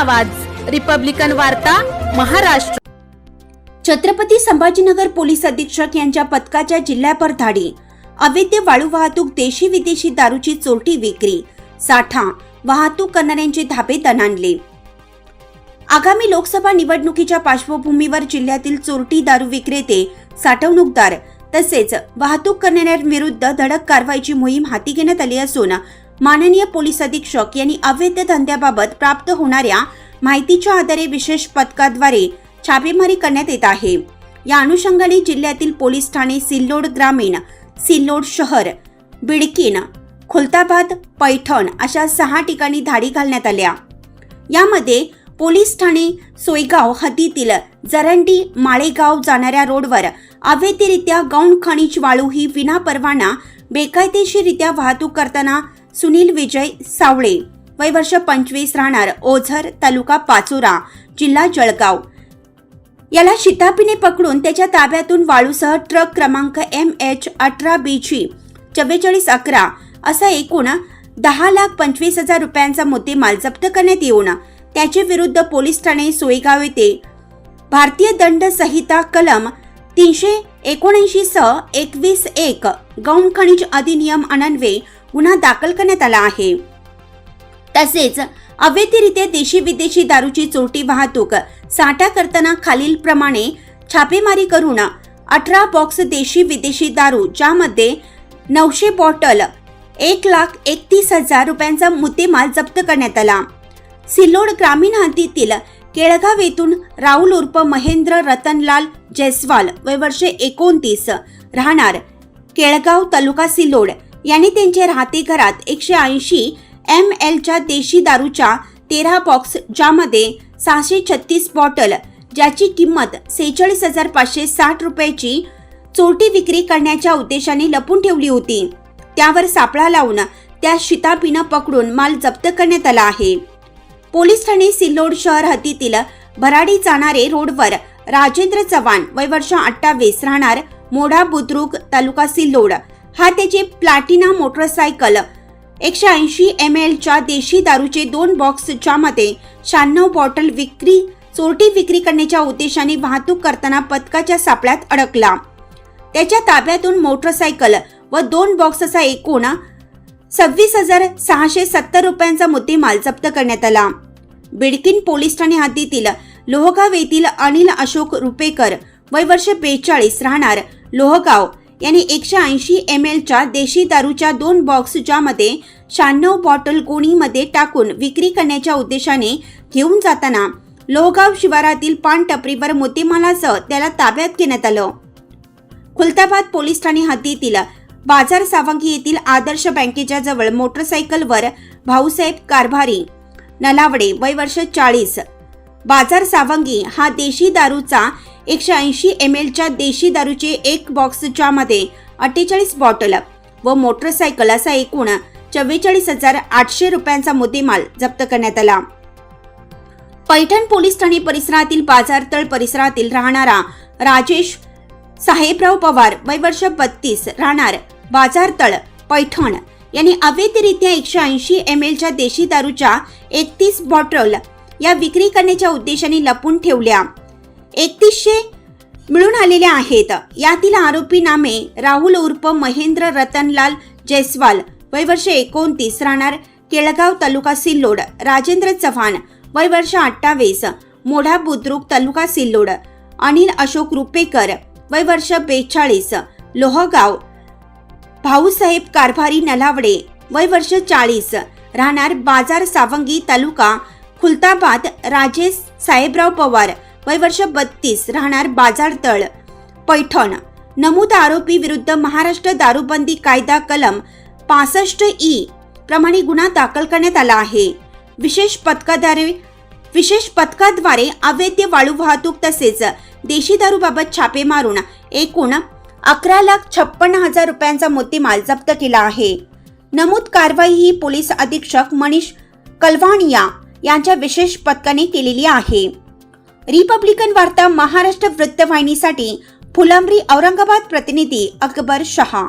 आवाज. रिपब्लिकन वार्ता महाराष्ट्र. छत्रपती संभाजीनगर पोलीस अधीक्षक यांच्या पथकाच्या जिल्ह्याभर धाडी. अवैध वाळू वाहतूक देशी विदेशी दारूची चोरटी विक्री. साठा वाहतूक करणाऱ्यांचे धाबे दणाणले. आगामी लोकसभा निवडणुकीच्या पार्श्वभूमीवर जिल्ह्यातील चोरटी दारू विक्रेते साठवणूकदार तसेच वाहतूक करणाऱ्यांविरुद्ध धडक कारवाईची मोहीम हाती घेण्यात आली असून माननीय पोलीस अधीक्षक यांनी अवैध धंद्याबाबत प्राप्त होणाऱ्या माहितीच्या आधारे विशेष पथकाद्वारे छापेमारी करण्यात येत आहे. या अनुषंगाने जिल्ह्यातील पोलीस ठाणे सिल्लोड ग्रामीण सिल्लोड शहर बिडकीन खुलताबाद पैठण अशा सहा ठिकाणी धाडी घालण्यात आल्या. यामध्ये पोलीस ठाणे सोयगाव हद्दीतील जरंडी माळेगाव जाणाऱ्या रोडवर अवैधरित्या गौण खनिज वाळू ही विनापरवाना बेकायदेशीरित्या वाहतूक करताना सुनील विजय सावळे. वय वर्ष पंचवीस राहणार ओझर तालुका पाचोरा जिल्हा जळगाव. याला शितापीने पकडून त्याच्या ताब्यातून वाळूसह ट्रक क्रमांक एम एच अठरा बी जी चव्वेचाळीस अकरा असा एकूण दहा लाख पंचवीस हजार रुपयांचा मुद्देमाल जप्त करण्यात येऊन त्याचे विरुद्ध पोलीस ठाणे सोयगाव येथे भारतीय दंड संहिता कलम तीनशे एकोणऐंशी सह एकवीस एक गौण खनिज अधिनियम अनन्वे गुन्हा दाखल करण्यात आला आहे. तसेच अवैधरित्या देशी विदेशी दारूची चोरटी वाहतूक साठा करताना खालील प्रमाणे छापेमारी करून अठरा बॉक्स देशी विदेशी दारू ज्यामध्ये नऊशे बॉटल एक लाख एकतीस हजार रुपयांचा मुद्देमाल जप्त करण्यात आला. सिल्लोड ग्रामीण हद्दीतील केळगाव येथून राहुल उर्फ महेंद्र रतनलाल जयस्वाल वय वर्षे एकोणतीस राहणार केळगाव तालुका सिल्लोड. यांनी त्यांच्या राहते घरात एकशे ऐंशी एम एलच्या देशी दारूच्या तेरा बॉक्स ज्यामध्ये सहाशे छत्तीस बॉटल ज्याची किंमत सेहेचाळीस हजार पाचशे साठ रुपयाची चोरटी विक्री करण्याच्या उद्देशाने लपून ठेवली होती. त्यावर सापळा लावून त्या शितापीनं पकडून माल जप्त करण्यात आला आहे. पोलीस ठाणे सिल्लोड शहर हद्दीतील भराडी जाणारे रोडवर राजेंद्र चव्हाण वय वर्ष अठ्ठावीस राहणार मोडा बुद्रुक तालुका सिल्लोड हा त्याचे प्लॅटिना मोटरसायकल. एकशे ऐंशी एम एलच्या देशी दारूचे दोन बॉक्सच्या मते शहाण्णव बॉटल विक्री चोरटी विक्री करण्याच्या उद्देशाने वाहतूक करताना पथकाच्या सापळ्यात अडकला. त्याच्या ताब्यातून मोटरसायकल व दोन बॉक्सचा एकूण सव्वीस हजार सहाशे सत्तर रुपयांचा मुद्देमाल जप्त करण्यात आला. बिडकिन पोलीस ठाणे हद्दीतील लोहगाव येथील अनिल अशोक रुपेकर वय वर्ष बेचाळीस राहणार लोहगाव यांनी एकशे ऐंशी एम एलच्या देशी दारूच्या दोन बॉक्स ज्यामध्ये शहाण्णव बॉटल गोणीमध्ये टाकून विक्री करण्याच्या उद्देशाने घेऊन जाताना लोहगाव शिवारातील पान टपरीवर मुद्देमालासह त्याला ताब्यात घेण्यात आलं. खुलताबाद पोलीस ठाणे हद्दीतील बाजार सावंगी येथील आदर्श बँकेच्या जवळ मोटरसायकलवर भाऊसाहेब कारभारी नलावडे वय वर्ष चाळीस बाजार सावंगी हा देशी दारूचा एकशे ऐंशी एम एलच्या देशी दारूचे एक बॉक्सच्या मध्ये अठ्ठेचाळीस बॉटल व मोटरसायकल असा एकूण चव्वेचाळीस हजार आठशे रुपयांचा मुद्देमाल जप्त करण्यात आला. पैठण पोलीस ठाणे परिसरातील बाजारतळ परिसरातील राहणारा राजेश साहेबराव पवार वय वर्ष बत्तीस राहणार बाजारतळ पैठण यांनी अवैधरित्या एकशे ऐंशी एम एलच्या देशी दारूच्या एकतीस बॉटल या विक्री करण्याच्या उद्देशाने लपून ठेवल्या. एकतीसशे मिळून आलेल्या आहेत. यातील आरोपी नामे राहुल उर्फ महेंद्र रतनलाल जयस्वाल वय वर्ष एकोणतीस राहणार केळगाव तालुका सिल्लोड. राजेंद्र चव्हाण वय वर्ष अठ्ठावीस मोढा बुद्रुक तालुका सिल्लोड. अनिल अशोक रुपेकर वय वर्ष बेचाळीस लोहगाव. भाऊसाहेब कारभारी नलावडे वय वर्ष चाळीस राहणार बाजार सावंगी तालुका खुलताबाद राजेश साहेबराव पवार वय वर्ष बत्तीस राहणार बाजारतळ पैठण. नमूद आरोपी विरुद्ध महाराष्ट्र दारूबंदी कायदा कलम पासष्ट ई प्रमाणे गुन्हा दाखल करण्यात आला आहे. विशेष पथकाद्वारे विशेष पथकाद्वारे अवैध वाळू वाहतूक तसेच देशी दारूबाबत छापे मारून एकूण अकरा लाख छप्पन्न हजार रुपयांचा मुद्देमाल जप्त केला आहे. नमूद कारवाई ही पोलीस अधीक्षक मनीष कलवाणिया यांच्या विशेष पथकाने केलेली आहे. रिपब्लिकन वार्ता महाराष्ट्र वृत्तवाहिनीसाठी फुलंब्री औरंगाबाद प्रतिनिधी अकबर शहा.